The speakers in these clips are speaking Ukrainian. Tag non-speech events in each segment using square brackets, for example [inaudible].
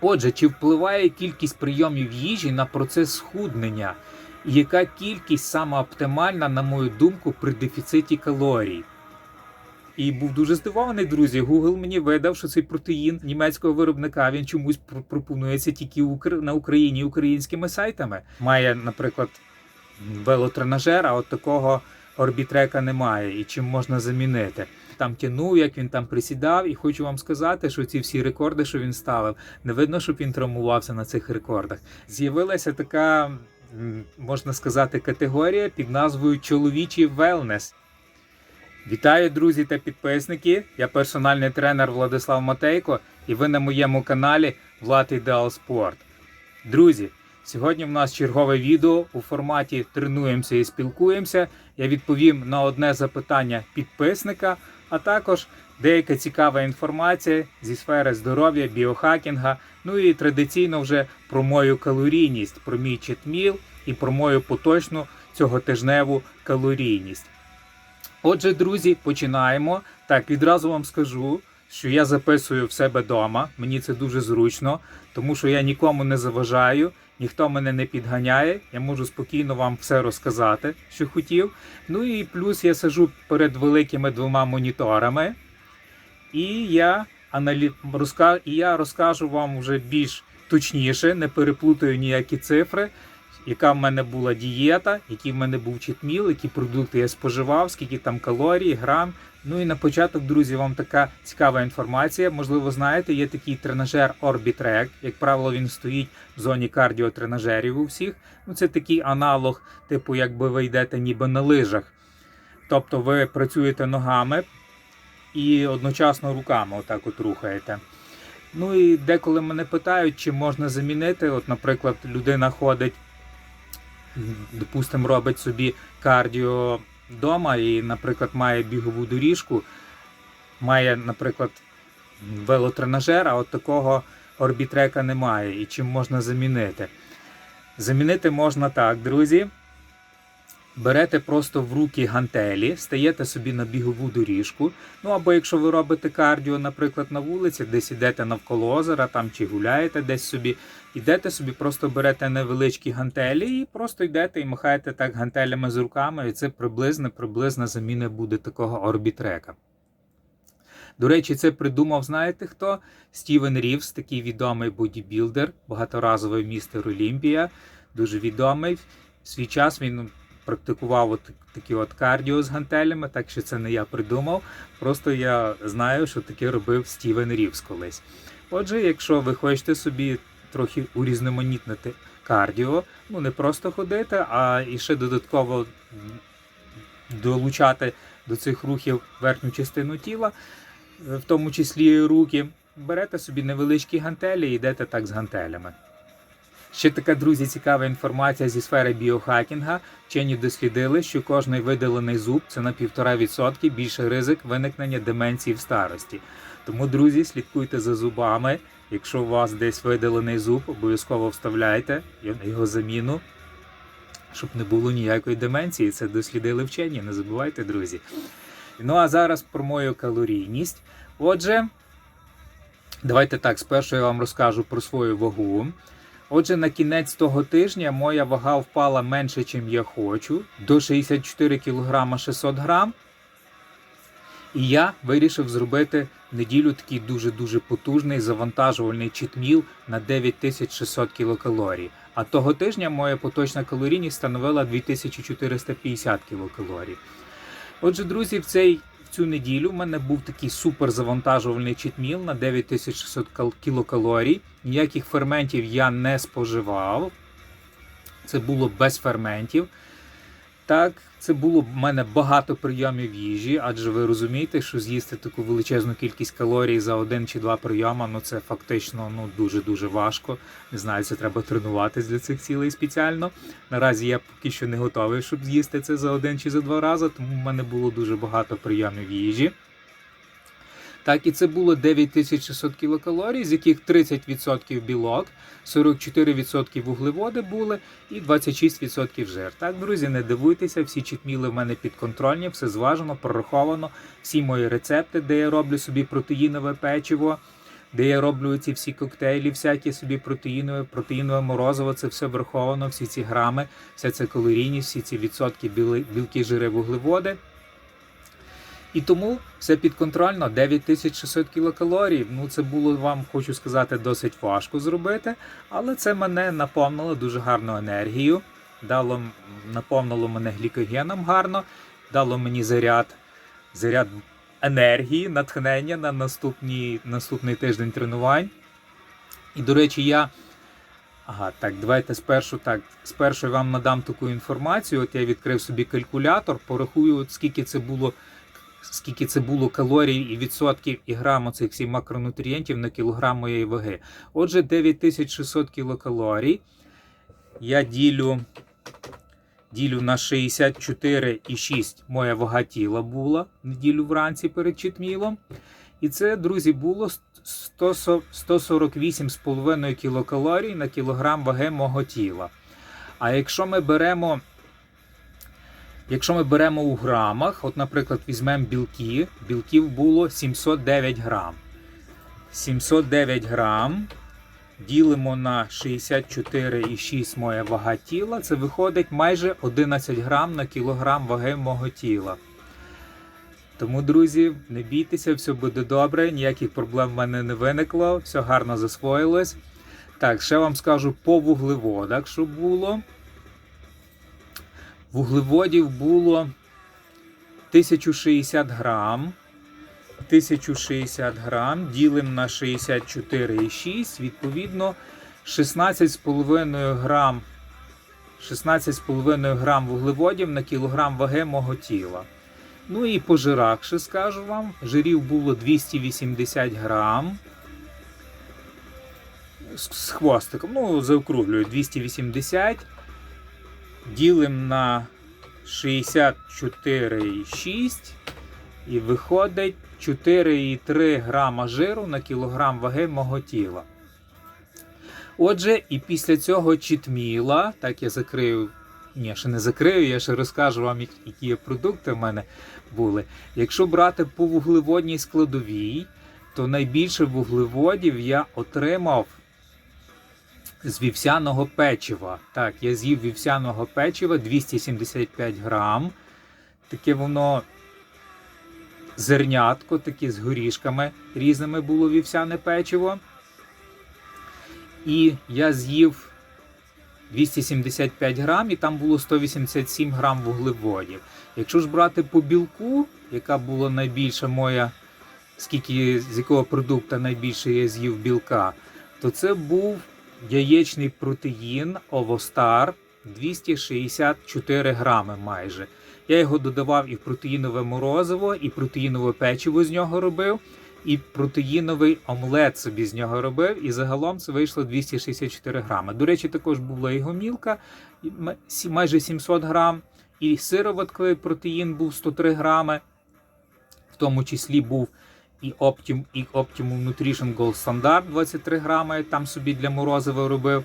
Отже, чи впливає кількість прийомів їжі на процес схуднення? І яка кількість саме оптимальна, на мою думку, при дефіциті калорій? І був дуже здивований, друзі. Google мені видав, що цей протеїн німецького виробника він чомусь пропонується тільки на Україні українськими сайтами. Має, наприклад, велотренажер, а от такого орбітрека немає. І чим можна замінити? Там тянув, як він там присідав, і хочу вам сказати, що ці всі рекорди, що він ставив, не видно, щоб він травмувався на цих рекордах. З'явилася така, можна сказати, категорія під назвою Чоловічий велнес. Вітаю, друзі та підписники. Я персональний тренер Владислав Матейко, і ви на моєму каналі Влад Ідеал Спорт. Друзі, сьогодні в нас чергове відео у форматі Тренуємося і спілкуємося. Я відповім на одне запитання підписника, а також деяка цікава інформація зі сфери здоров'я, біохакінга. Ну і традиційно вже про мою калорійність, про мій читміл і про мою поточну цьоготижневу калорійність. Отже, друзі, починаємо. Так, відразу вам скажу, що я записую в себе вдома. Мені це дуже зручно, тому що я нікому не заважаю, ніхто мене не підганяє. Я можу спокійно вам все розказати, що хотів. Ну і плюс я сижу перед великими двома моніторами, і я аналі... розка... і я розкажу вам вже більш точніше, не переплутаю ніякі цифри яка в мене була дієта, який в мене був читміл, які продукти я споживав, скільки там калорій, грам. Ну і на початок, друзі, вам така цікава інформація. Можливо, знаєте, є такий тренажер Orbitrek. Як правило, він стоїть в зоні кардіотренажерів у всіх. Ну, це такий аналог, типу, якби ви йдете ніби на лижах. Тобто ви працюєте ногами і одночасно руками отак от рухаєте. Ну і деколи мене питають, чи можна замінити. От, наприклад, людина ходить допустимо, робить собі кардіо вдома і, наприклад, має бігову доріжку, має, наприклад, велотренажер, а от такого орбітрека немає. І чим можна замінити? Замінити можна так, друзі. Берете просто в руки гантелі, стаєте собі на бігову доріжку. Ну або якщо ви робите кардіо, наприклад, на вулиці, десь ідете навколо озера там чи гуляєте десь собі, ідете собі, просто берете невеличкі гантелі і просто йдете і махаєте так гантелями з руками, і це приблизно приблизна заміна буде такого орбітрека. До речі, це придумав, знаєте хто? Стівен Рівс, такий відомий бодібілдер, багаторазовий містер Олімпія, дуже відомий. В свій час він практикував от такі от кардіо з гантелями, так що це не я придумав. Просто я знаю, що таке робив Стівен Рівс колись. Отже, якщо ви хочете собі трохи урізноманітнити кардіо, ну не просто ходити, а і ще додатково долучати до цих рухів верхню частину тіла, в тому числі руки, берете собі невеличкі гантелі і йдете так з гантелями. Ще така, друзі, цікава інформація зі сфери біохакінга. Вчені дослідили, що кожний видалений зуб це на 1,5% більший ризик виникнення деменції в старості. Тому, друзі, слідкуйте за зубами. Якщо у вас десь видалений зуб, обов'язково вставляйте його заміну, щоб не було ніякої деменції. Це дослідили вчені, не забувайте, друзі. Ну а зараз про мою калорійність. Отже, давайте так, спершу я вам розкажу про свою вагу. Отже, на кінець того тижня моя вага впала менше, ніж я хочу, до 64 кг 600 грам. І я вирішив зробити неділю такий дуже-дуже потужний завантажувальний читміл на 9600 кілокалорій. А того тижня моя поточна калорійність становила 2450 кілокалорій. Отже, друзі, в цей в цю неділю в мене був такий супер завантажувальний читміл на 9600 кал- кілокалорій. Ніяких ферментів я не споживав. Це було без ферментів. Так, це було в мене багато прийомів їжі, адже ви розумієте, що з'їсти таку величезну кількість калорій за один чи два прийоми, ну це фактично ну дуже-дуже важко. Не знаю, це треба тренуватись для цих цілей спеціально. Наразі я поки що не готовий, щоб з'їсти це за один чи за два рази, тому в мене було дуже багато прийомів їжі. Так, і це було 9600 кілокалорій, з яких 30% білок, 44% вуглеводи були і 26% жир. Так, друзі, не дивуйтеся, всі читміли в мене підконтрольні, все зважено, прораховано, всі мої рецепти, де я роблю собі протеїнове печиво. де я роблю ці всі коктейлі, всякі собі протеїнове, протеїнове морозиво, це все враховано, всі ці грами, вся ця калорійність, всі ці відсотки біли, білки, жири, вуглеводи. І тому все підконтрольно 9600 кілокалорій. Ну, це було вам, хочу сказати, досить важко зробити, але це мене наповнило дуже гарну енергію, дало, наповнило мене глікогеном гарно, дало мені заряд, заряд енергії, натхнення на наступні, наступний тиждень тренувань. І, до речі, я. Ага, так, давайте спершу так. Спершу я вам надам таку інформацію. От я відкрив собі калькулятор, порахую, от скільки це було скільки це було калорій і відсотків і грам цих всіх макронутрієнтів на кілограм моєї ваги. Отже, 9600 кілокалорій. Я ділю, ділю на 64,6 моя вага тіла була неділю вранці перед читмілом. І це, друзі, було 148,5 кілокалорій на кілограм ваги мого тіла. А якщо ми беремо Якщо ми беремо у грамах, от, наприклад, візьмемо білки, білків було 709 грам. 709 грам ділимо на 64,6 моя вага тіла. Це виходить майже 11 грам на кілограм ваги мого тіла. Тому, друзі, не бійтеся, все буде добре, ніяких проблем в мене не виникло, все гарно засвоїлось. Так, ще вам скажу по вуглеводах, що було. Вуглеводів було 1060 грам. 1060 грам ділимо на 64,6, відповідно 16,5 грам 16,5 грам вуглеводів на кілограм ваги мого тіла. Ну і по жирах ще скажу вам. Жирів було 280 грам. З хвостиком, ну, заокруглюю 280 ділимо на 64,6 і виходить 4,3 грама жиру на кілограм ваги мого тіла. Отже, і після цього читміла, так я закрию, ні, ще не закрию, я ще розкажу вам, які продукти в мене були. Якщо брати по вуглеводній складовій, то найбільше вуглеводів я отримав з вівсяного печива. Так, я з'їв вівсяного печива 275 грам. Таке воно зернятко, таке з горішками різними було вівсяне печиво. І я з'їв 275 грам, і там було 187 грам вуглеводів. Якщо ж брати по білку, яка була найбільша моя, скільки з якого продукту найбільше я з'їв білка, то це був яєчний протеїн Овостар 264 грами майже. Я його додавав і в протеїнове морозиво, і протеїнове печиво з нього робив, і протеїновий омлет собі з нього робив. І загалом це вийшло 264 грами. До речі, також була і гомілка, і м- сі- майже 700 грам, і сироватковий протеїн був 103 грами. В тому числі був і Optim, і Optimum Nutrition Gold Standard 23 грами, я там собі для морозива робив.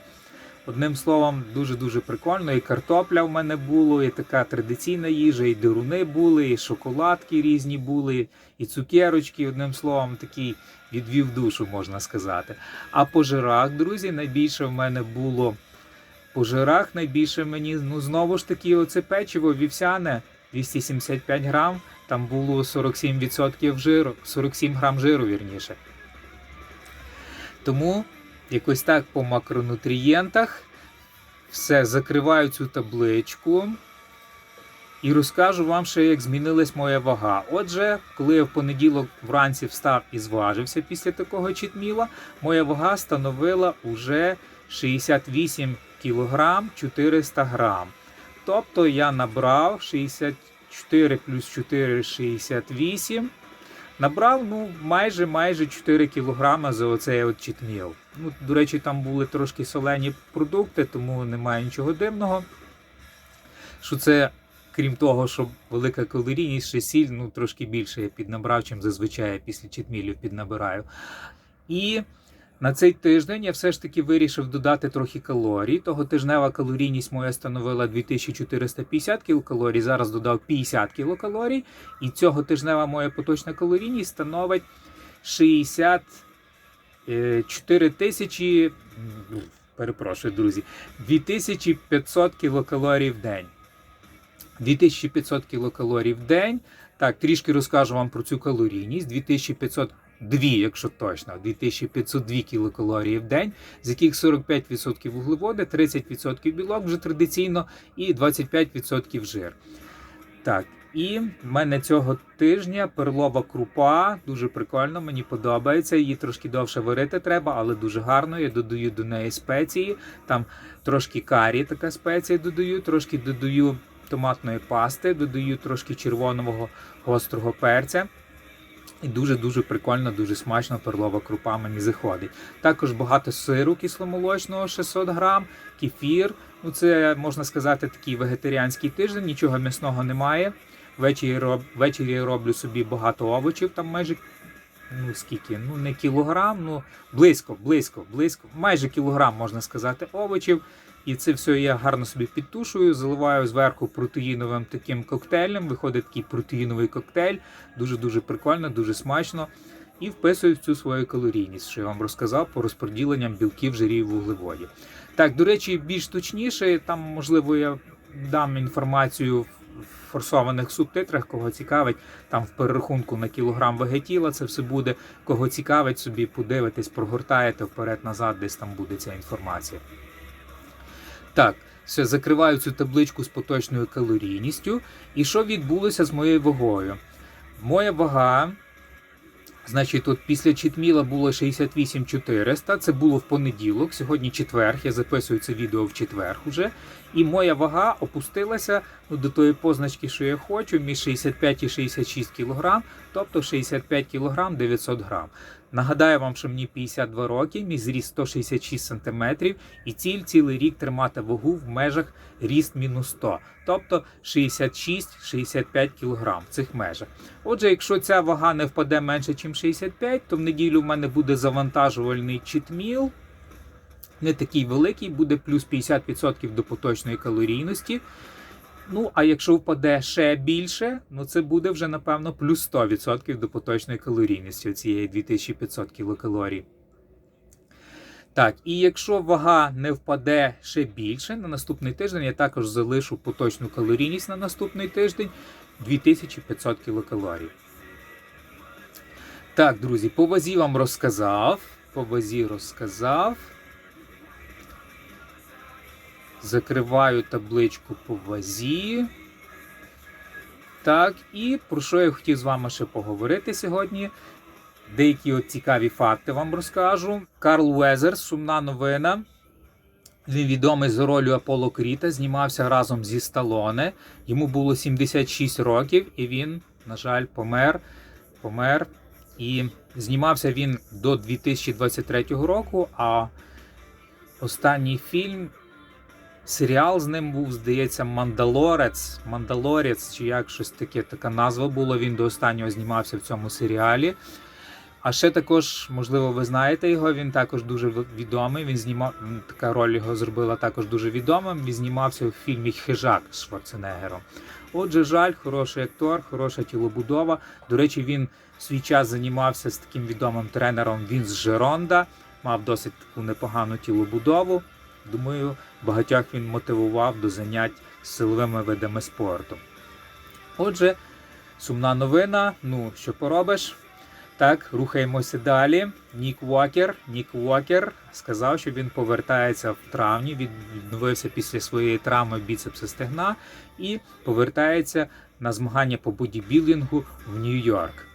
Одним словом, дуже-дуже прикольно. І картопля в мене було, і така традиційна їжа, і дируни були, і шоколадки різні були, і цукерочки. Одним словом, такий відвів душу, можна сказати. А по жирах, друзі, найбільше в мене було по жирах, найбільше мені, ну знову ж таки, оце печиво вівсяне 275 грам. Там було 47% жиру, 47 грам жиру, вірніше. Тому якось так по макронутрієнтах все закриваю цю табличку і розкажу вам ще, як змінилась моя вага. Отже, коли я в понеділок вранці встав і зважився після такого читміла, моя вага становила уже 68 кг 400 грам. Тобто я набрав 64 плюс 4 68. Набрав ну, майже майже 4 кг за оцей от читміл. Ну, до речі, там були трошки солені продукти, тому немає нічого дивного. Що це, крім того, що велика калорійність, ще сіль, ну трошки більше я піднабрав, чим зазвичай я після читмілів піднабираю. І на цей тиждень я все ж таки вирішив додати трохи калорій. Того тижнева калорійність моя становила 2450 кілокалорій, зараз додав 50 кілокалорій. І цього тижнева моя поточна калорійність становить 60, е, 4 тисячі, перепрошую, друзі, 2500 кілокалорій в день. 2500 кілокалорій в день. Так, трішки розкажу вам про цю калорійність. 2500 дві, якщо точно, 2502 кілокалорії в день, з яких 45% вуглеводи, 30% білок вже традиційно і 25% жир. Так, і в мене цього тижня перлова крупа, дуже прикольно, мені подобається. Її трошки довше варити треба, але дуже гарно. Я додаю до неї спеції. Там трошки карі, така спеція додаю, трошки додаю томатної пасти, додаю трошки червоного гострого перця. І дуже-дуже прикольно, дуже смачно перлова крупа мені заходить. Також багато сиру кисломолочного 600 грам, кефір. Ну, це можна сказати такий вегетаріанський тиждень, нічого м'ясного немає. Ввечері, роб... Ввечері я роблю собі багато овочів, там майже ну скільки, ну не кілограм, ну близько, близько, близько, майже кілограм можна сказати, овочів. І це все я гарно собі підтушую, заливаю зверху протеїновим таким коктейлем. Виходить такий протеїновий коктейль. Дуже-дуже прикольно, дуже смачно. І вписую в цю свою калорійність, що я вам розказав по розподіленням білків, жирів, вуглеводів. Так, до речі, більш точніше, там, можливо, я дам інформацію в форсованих субтитрах, кого цікавить, там в перерахунку на кілограм ваги це все буде. Кого цікавить, собі подивитесь, прогортаєте вперед-назад, десь там буде ця інформація. Так, все, закриваю цю табличку з поточною калорійністю. І що відбулося з моєю вагою? Моя вага, значить, тут після читміла було 68 400, це було в понеділок, сьогодні четвер, я записую це відео в четвер уже. І моя вага опустилася ну, до тої позначки, що я хочу, між 65 і 66 кг, тобто 65 кг 900 грам. Нагадаю вам, що мені 52 роки, мій зріст 166 см, і ціль цілий рік тримати вагу в межах ріст мінус 100, тобто 66-65 кг в цих межах. Отже, якщо ця вага не впаде менше, ніж 65, то в неділю в мене буде завантажувальний читміл. Не такий великий, буде плюс 50% до поточної калорійності. Ну, а якщо впаде ще більше, ну це буде вже, напевно, плюс 100% до поточної калорійності цієї 2500 кілокалорій. Так, і якщо вага не впаде ще більше, на наступний тиждень я також залишу поточну калорійність на наступний тиждень 2500 кілокалорій. Так, друзі, по вазі вам розказав. По вазі розказав. Закриваю табличку по вазі. Так, і про що я хотів з вами ще поговорити сьогодні. Деякі от цікаві факти вам розкажу. Карл Уезер, сумна новина. Він відомий за ролью Аполло Кріта, знімався разом зі Сталоне. Йому було 76 років, і він, на жаль, помер. Помер. І знімався він до 2023 року. А останній фільм Серіал з ним був, здається, Мандалорець, Мандалорець, чи як щось таке, така назва була. Він до останнього знімався в цьому серіалі. А ще також, можливо, ви знаєте його, він також дуже відомий. Він знімав така роль його зробила також дуже відомим. Він знімався у фільмі Хижак з Шварценеггером. Отже, жаль, хороший актор, хороша тілобудова. До речі, він в свій час займався з таким відомим тренером Вінс Жеронда, мав досить таку непогану тілобудову. Думаю, багатьох він мотивував до занять силовими видами спорту. Отже, сумна новина. Ну, що поробиш? Так, рухаємося далі. Нік Уокер. Нік Уокер сказав, що він повертається в травні, відновився після своєї травми біцепса стегна і повертається на змагання по бодібілдингу в Нью-Йорк.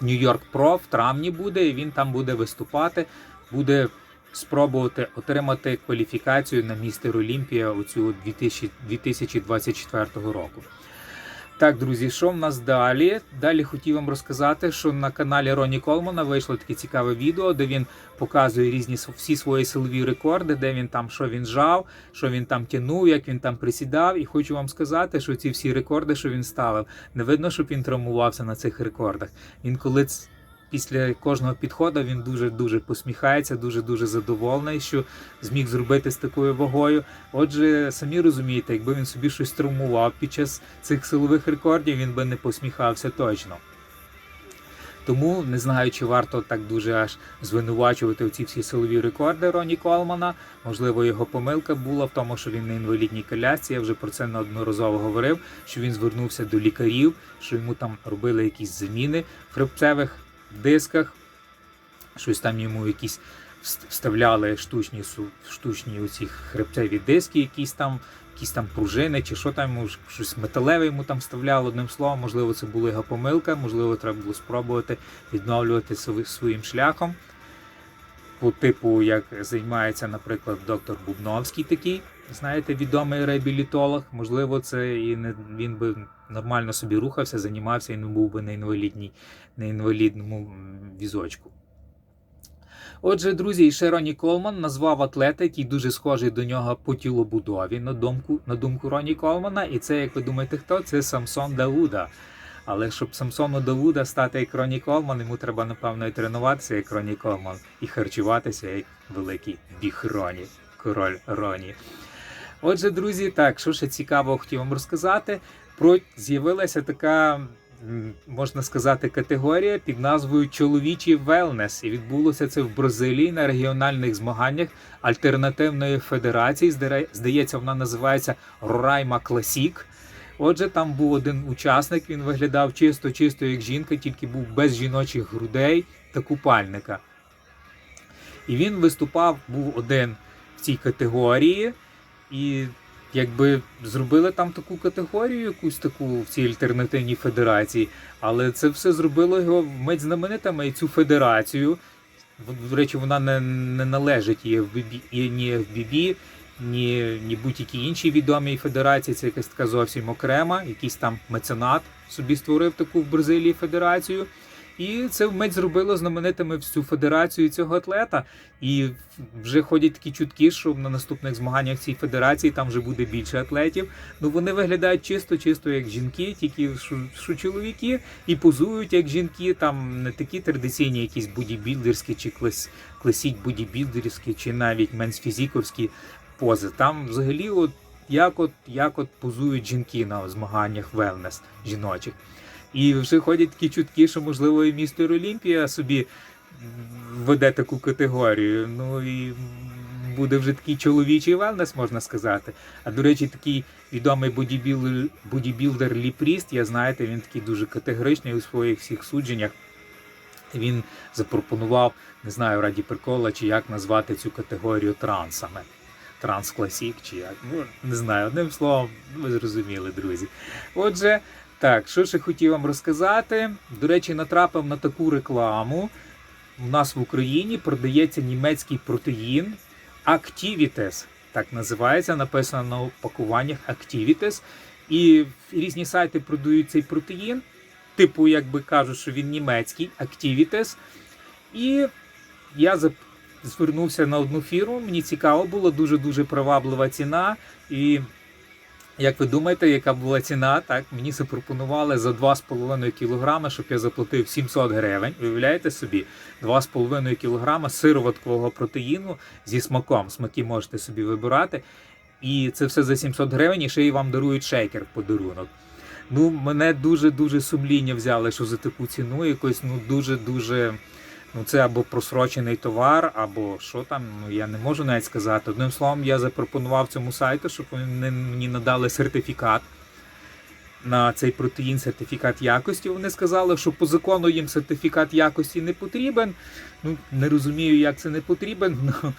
Нью-Йорк Про в травні буде, і він там буде виступати, буде спробувати отримати кваліфікацію на містер Олімпія у цю 2024 року. Так, друзі, що в нас далі? Далі хотів вам розказати, що на каналі Роні Колмана вийшло таке цікаве відео, де він показує різні всі свої силові рекорди, де він там що він жав, що він там тянув, як він там присідав. І хочу вам сказати, що ці всі рекорди, що він ставив, не видно, щоб він травмувався на цих рекордах. Він коли після кожного підходу він дуже дуже посміхається, дуже дуже задоволений, що зміг зробити з такою вагою. Отже, самі розумієте, якби він собі щось травмував під час цих силових рекордів, він би не посміхався точно. Тому не знаю, чи варто так дуже аж звинувачувати ці всі силові рекорди Роні Колмана. Можливо, його помилка була в тому, що він на інвалідній колясці. Я вже про це неодноразово говорив. Що він звернувся до лікарів, що йому там робили якісь заміни в хребцевих дисках, щось там йому якісь вставляли штучні штучні оці хребцеві диски, якісь там. Якісь там пружини, чи що там щось металеве йому там вставляли одним словом. Можливо, це була його помилка, можливо, треба було спробувати відновлювати своїм шляхом. По типу, як займається, наприклад, доктор Бубновський такий, знаєте, відомий реабілітолог. Можливо, це і не він би нормально собі рухався, займався і не був би на інвалідній, на інвалідному візочку. Отже, друзі, і ще Роні Колман назвав атлета, який дуже схожий до нього по тілобудові, на думку, на думку Роні Колмана. І це, як ви думаєте, хто? Це Самсон Дауда. Але щоб Самсону Дауда стати як Роні Колман, йому треба, напевно, і тренуватися як Роні Колман, і харчуватися як великий біг Роні, король Роні. Отже, друзі, так, що ще цікавого хотів вам розказати. Про з'явилася така, можна сказати, категорія під назвою Чоловічий велнес. І відбулося це в Бразилії на регіональних змаганнях альтернативної федерації. Здається, вона називається Рорайма Класік. Отже, там був один учасник, він виглядав чисто-чисто як жінка, тільки був без жіночих грудей та купальника. І він виступав, був один в цій категорії, і якби зробили там таку категорію, якусь таку в цій альтернативній федерації, але це все зробило його вмить знаменитими і цю федерацію. До речі, вона не, не належить і FBB, ні FBB, ні, ні будь-якій іншій відомій федерації. Це якась така зовсім окрема, якийсь там меценат собі створив таку в Бразилії федерацію. І це вмить зробило знаменитими всю федерацію цього атлета. І вже ходять такі чутки, що на наступних змаганнях цій федерації там вже буде більше атлетів. Ну вони виглядають чисто-чисто як жінки, тільки що, чоловіки, і позують як жінки. Там не такі традиційні, якісь бодібілдерські чи клас, класіть бодібілдерські, чи навіть менсфізіковські пози. Там взагалі, от як от як от позують жінки на змаганнях велнес жіночих. І вже ходять такі чутки, що можливо і містер Олімпія собі веде таку категорію. Ну і буде вже такий чоловічий велнес, можна сказати. А до речі, такий відомий бодібілдер, бодібілдер Лі Пріст, я знаєте, він такий дуже категоричний у своїх всіх судженнях. Він запропонував, не знаю, раді прикола, чи як назвати цю категорію трансами. Транскласік, чи як. Ну, не знаю, одним словом, ви зрозуміли, друзі. Отже, так, що ще хотів вам розказати. До речі, натрапив на таку рекламу. У нас в Україні продається німецький протеїн Activites. Так називається, написано на упакуваннях Activites. І різні сайти продають цей протеїн. Типу, якби кажуть, що він німецький Activites. І я звернувся на одну фірму. Мені цікаво було, дуже-дуже приваблива ціна. І як ви думаєте, яка була ціна? Так, мені запропонували за 2,5 кг, щоб я заплатив 700 гривень. Уявляєте собі, 2,5 кг сироваткового протеїну зі смаком. Смаки можете собі вибирати. І це все за 700 гривень, і ще й вам дарують шейкер в подарунок. Ну, мене дуже-дуже сумління взяли, що за таку ціну якось ну дуже-дуже. Ну, це або просрочений товар, або що там, ну я не можу навіть сказати. Одним словом, я запропонував цьому сайту, щоб вони мені надали сертифікат на цей протеїн, сертифікат якості. Вони сказали, що по закону їм сертифікат якості не потрібен. Ну, не розумію, як це не потрібен. [laughs] Ну,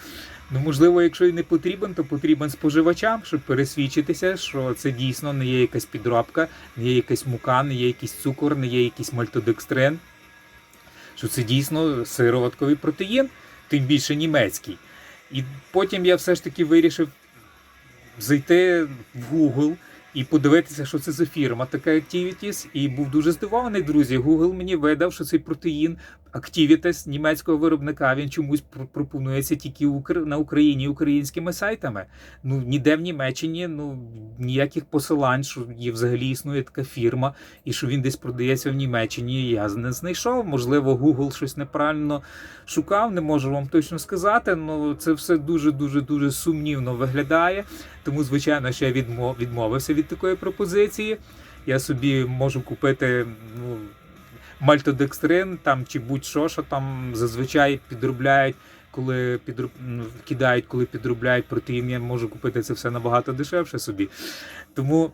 ну можливо, якщо і не потрібен, то потрібен споживачам, щоб пересвідчитися, що це дійсно не є якась підробка, не є якась мука, не є якийсь цукор, не є якийсь мальтодекстрин що це дійсно сироватковий протеїн, тим більше німецький. І потім я все ж таки вирішив зайти в Google і подивитися, що це за фірма така Activities. І був дуже здивований, друзі. Google мені видав, що цей протеїн Activities німецького виробника він чомусь пропонується тільки на Україні українськими сайтами. Ну ніде в Німеччині ну ніяких посилань, що є взагалі існує така фірма, і що він десь продається в Німеччині. Я не знайшов. Можливо, Google щось неправильно шукав, не можу вам точно сказати. Ну це все дуже дуже дуже сумнівно виглядає. Тому, звичайно, що я відмов, відмовився від такої пропозиції. Я собі можу купити. ну, мальтодекстрин там чи будь-що, що там зазвичай підробляють. Коли підроб... ну, кидають, коли підробляють протеїн, я можу купити це все набагато дешевше собі. Тому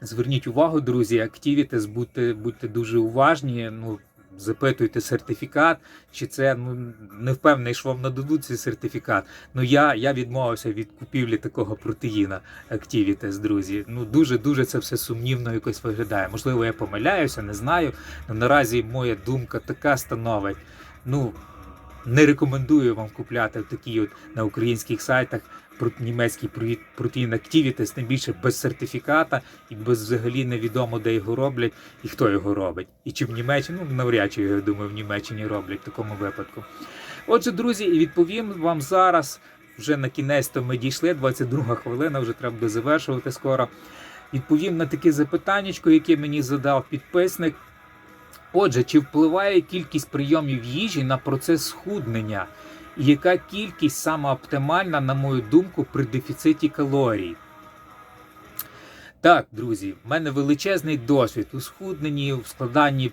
зверніть увагу, друзі, активітес, будьте, будьте дуже уважні. Ну, запитуйте сертифікат, чи це ну не впевнений, що вам нададуть цей сертифікат. Ну я, я відмовився від купівлі такого протеїна Activites, друзі. Ну дуже дуже це все сумнівно якось виглядає. Можливо, я помиляюся, не знаю. Але наразі моя думка така становить. Ну не рекомендую вам купляти такі от на українських сайтах німецький протеїн Activites, тим більше без сертифіката і без взагалі невідомо, де його роблять і хто його робить. І чи в Німеччині, ну навряд чи я думаю, в Німеччині роблять в такому випадку. Отже, друзі, і відповім вам зараз. Вже на кінець то ми дійшли, 22 хвилина, вже треба буде завершувати скоро. Відповім на таке запитаннячко, яке мені задав підписник. Отже, чи впливає кількість прийомів їжі на процес схуднення? Яка кількість саме оптимальна, на мою думку, при дефіциті калорій? Так, друзі, в мене величезний досвід у схудненні, у складанні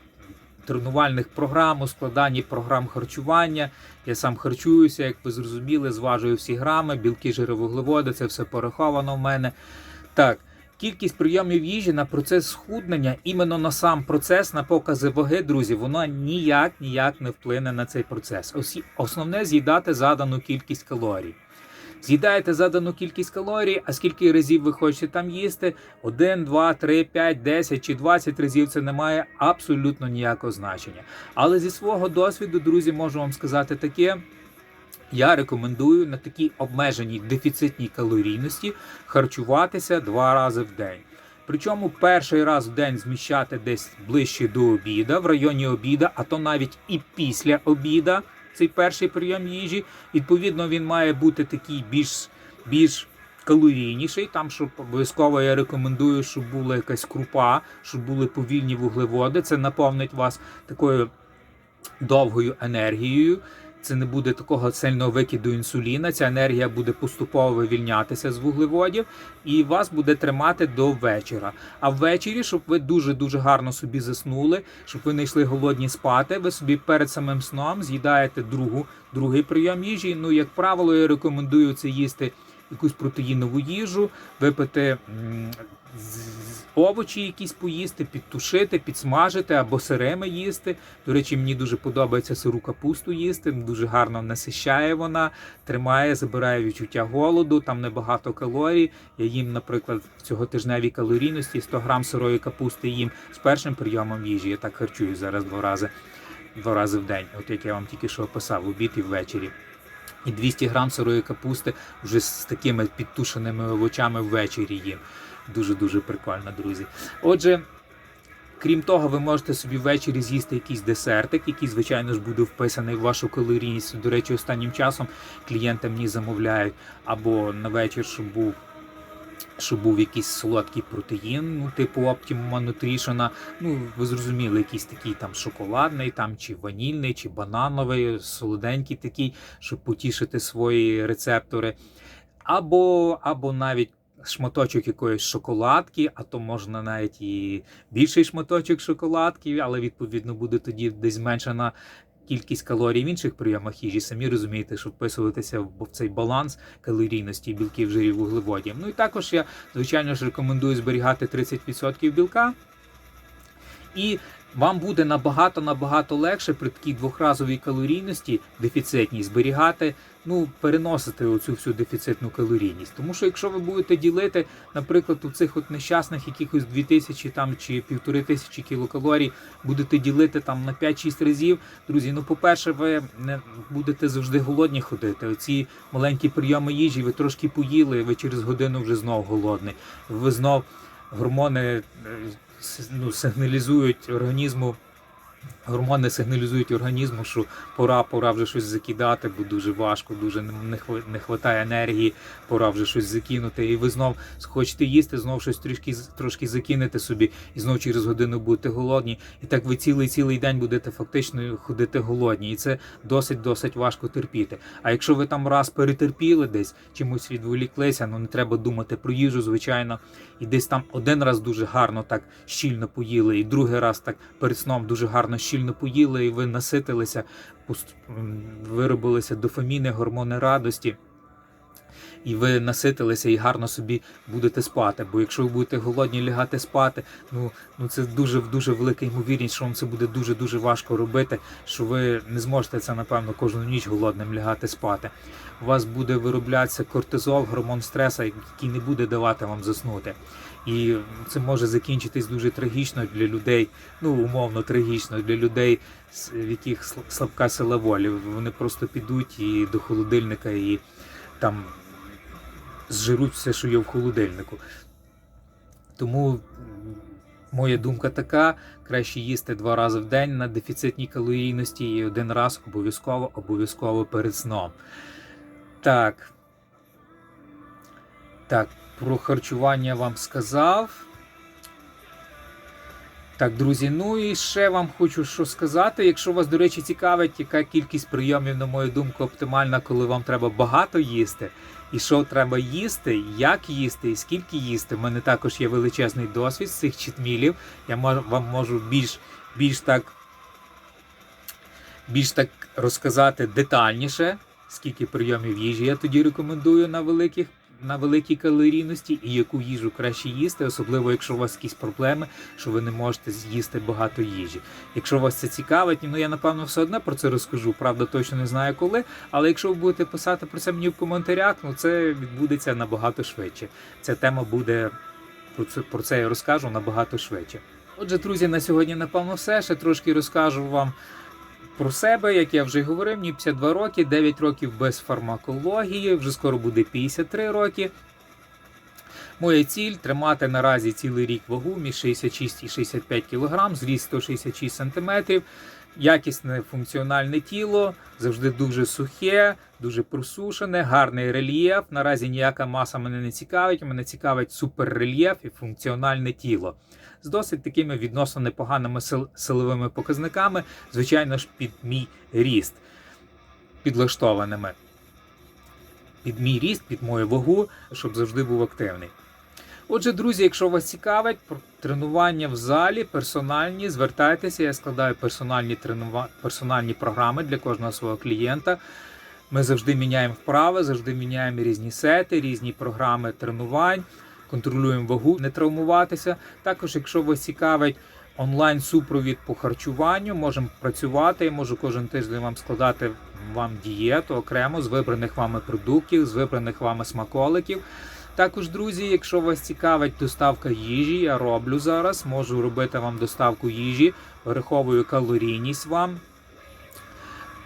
тренувальних програм, у складанні програм харчування. Я сам харчуюся, як ви зрозуміли, зважую всі грами, білки, жири, вуглеводи, це все пораховано в мене. Так, кількість прийомів їжі на процес схуднення, іменно на сам процес, на покази ваги, друзі, воно ніяк ніяк не вплине на цей процес. Основне з'їдати задану кількість калорій. З'їдаєте задану кількість калорій, а скільки разів ви хочете там їсти? 1, 2, 3, 5, 10 чи 20 разів це не має абсолютно ніякого значення. Але зі свого досвіду, друзі, можу вам сказати таке. Я рекомендую на такій обмеженій дефіцитній калорійності харчуватися два рази в день. Причому перший раз в день зміщати десь ближче до обіда, в районі обіда, а то навіть і після обіда цей перший прийом їжі. Відповідно, він має бути такий більш, більш калорійніший. Там, щоб обов'язково я рекомендую, щоб була якась крупа, щоб були повільні вуглеводи. Це наповнить вас такою довгою енергією. Це не буде такого сильного викиду інсуліна. Ця енергія буде поступово вивільнятися з вуглеводів, і вас буде тримати до вечора. А ввечері, щоб ви дуже дуже гарно собі заснули, щоб ви не йшли голодні спати. Ви собі перед самим сном з'їдаєте другу, другий прийом їжі. Ну, як правило, я рекомендую це їсти якусь протеїнову їжу, випити овочі якісь поїсти, підтушити, підсмажити або сирими їсти. До речі, мені дуже подобається сиру капусту їсти. Дуже гарно насищає вона, тримає, забирає відчуття голоду, там небагато калорій. Я їм, наприклад, в цьоготижневій калорійності 100 грам сирої капусти їм з першим прийомом їжі. Я так харчую зараз два рази, два рази в день, от як я вам тільки що описав, обід і ввечері. І 200 грам сирої капусти вже з такими підтушеними овочами ввечері їм. Дуже-дуже прикольно, друзі. Отже, крім того, ви можете собі ввечері з'їсти якийсь десертик, який, звичайно ж, буде вписаний в вашу калорійність. До речі, останнім часом клієнти мені замовляють або на вечір, щоб був. Щоб був якийсь солодкий протеїн, ну, типу Optimum Nutrition, ну, ви зрозуміли, якийсь такий там шоколадний, там, чи ванільний, чи банановий, солоденький такий, щоб потішити свої рецептори. Або, або навіть шматочок якоїсь шоколадки, а то можна навіть і більший шматочок шоколадки, але відповідно буде тоді десь зменшена кількість калорій в інших прийомах їжі. Самі розумієте, що вписуватися в цей баланс калорійності білків, жирів, вуглеводів. Ну і також я, звичайно ж, рекомендую зберігати 30% білка. І вам буде набагато набагато легше при такій двохразовій калорійності дефіцитній зберігати, ну переносити оцю всю дефіцитну калорійність. Тому що якщо ви будете ділити, наприклад, у цих от нещасних якихось 2000 там чи 1500 кілокалорій, будете ділити там на 5-6 разів, друзі. Ну, по-перше, ви не будете завжди голодні ходити. Оці маленькі прийоми їжі, ви трошки поїли, ви через годину вже знов голодний. Ви знов гормони е, ну, сигналізують організму. Гормони сигналізують організму, що пора, пора вже щось закидати, бо дуже важко, дуже не, не хва- не вистачає енергії, пора вже щось закинути. І ви знов хочете їсти, знов щось трішки трошки закинете собі, і знов через годину будете голодні. І так ви цілий цілий день будете фактично ходити голодні. І це досить досить важко терпіти. А якщо ви там раз перетерпіли десь, чимось відволіклися, ну не треба думати про їжу, звичайно, і десь там один раз дуже гарно так щільно поїли, і другий раз так перед сном дуже гарно гарно щільно поїли, і ви наситилися, виробилися дофаміни, гормони радості. І ви наситилися і гарно собі будете спати. Бо якщо ви будете голодні лягати спати, ну, ну це дуже дуже велика ймовірність, що вам це буде дуже дуже важко робити. Що ви не зможете це напевно кожну ніч голодним лягати спати. У вас буде вироблятися кортизол, гормон стреса, який не буде давати вам заснути. І це може закінчитись дуже трагічно для людей, ну умовно трагічно для людей, в яких слабка сила волі. Вони просто підуть і до холодильника і там зжируть все, що є в холодильнику. Тому моя думка така: краще їсти два рази в день на дефіцитній калорійності і один раз обов'язково, обов'язково перед сном. Так. Так, про харчування вам сказав. Так, друзі, ну і ще вам хочу що сказати. Якщо вас, до речі, цікавить, яка кількість прийомів, на мою думку, оптимальна, коли вам треба багато їсти, і що треба їсти, як їсти і скільки їсти. У мене також є величезний досвід з цих читмілів. Я вам можу більш, більш так більш так розказати детальніше, скільки прийомів їжі я тоді рекомендую на великих. На великій калорійності і яку їжу краще їсти, особливо якщо у вас якісь проблеми, що ви не можете з'їсти багато їжі. Якщо вас це цікавить, ну я напевно все одно про це розкажу. Правда, точно не знаю коли. Але якщо ви будете писати про це мені в коментарях, ну це відбудеться набагато швидше. Ця тема буде про це про це я розкажу набагато швидше. Отже, друзі, на сьогодні напевно все. Ще трошки розкажу вам про себе, як я вже говорив, мені 52 роки, 9 років без фармакології, вже скоро буде 53 роки. Моя ціль тримати наразі цілий рік вагу між 66 і 65 кг, зріст 166 см, якісне функціональне тіло, завжди дуже сухе, дуже просушене, гарний рельєф. Наразі ніяка маса мене не цікавить. Мене цікавить суперрельєф і функціональне тіло. З досить такими відносно непоганими сил- силовими показниками, звичайно ж, під мій ріст підлаштованими. Під мій ріст, під мою вагу, щоб завжди був активний. Отже, друзі, якщо вас цікавить про тренування в залі, персональні, звертайтеся, я складаю персональні, тренува... персональні програми для кожного свого клієнта. Ми завжди міняємо вправи, завжди міняємо різні сети, різні програми тренувань, контролюємо вагу, не травмуватися. Також, якщо вас цікавить онлайн-супровід по харчуванню, можемо працювати. Я можу кожен тиждень вам складати вам дієту окремо з вибраних вами продуктів, з вибраних вами смаколиків. Також, друзі, якщо вас цікавить доставка їжі, я роблю зараз. Можу робити вам доставку їжі, враховую калорійність вам.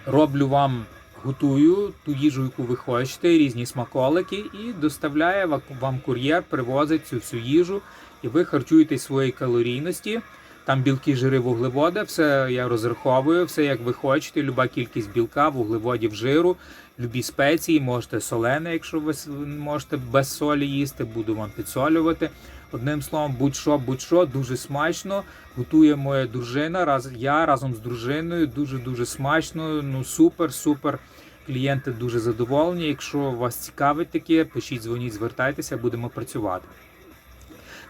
Роблю вам, готую ту їжу, яку ви хочете, різні смаколики, і доставляє ва- вам кур'єр, привозить цю всю їжу, і ви харчуєтесь своєї калорійності. Там білки, жири, вуглеводи, все я розраховую, все як ви хочете. Люба кількість білка, вуглеводів, жиру, любі спеції, можете солене, якщо ви можете без солі їсти, буду вам підсолювати. Одним словом, будь-що, будь-що, дуже смачно. Готує моя дружина. Раз я разом з дружиною дуже дуже смачно. Ну супер, супер. Клієнти дуже задоволені. Якщо вас цікавить таке, пишіть, дзвоніть, звертайтеся, будемо працювати.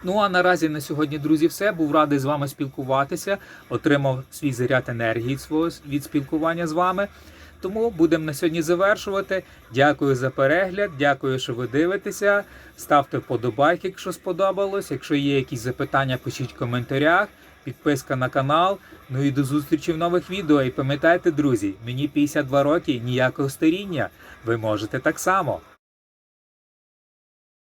Ну а наразі на сьогодні, друзі, все. Був радий з вами спілкуватися, отримав свій заряд енергії від спілкування з вами. Тому будемо на сьогодні завершувати. Дякую за перегляд, дякую, що ви дивитеся. Ставте вподобайки, якщо сподобалось. Якщо є якісь запитання, пишіть в коментарях. Підписка на канал. Ну і до зустрічі в нових відео. І пам'ятайте, друзі, мені 52 роки, ніякого старіння. Ви можете так само.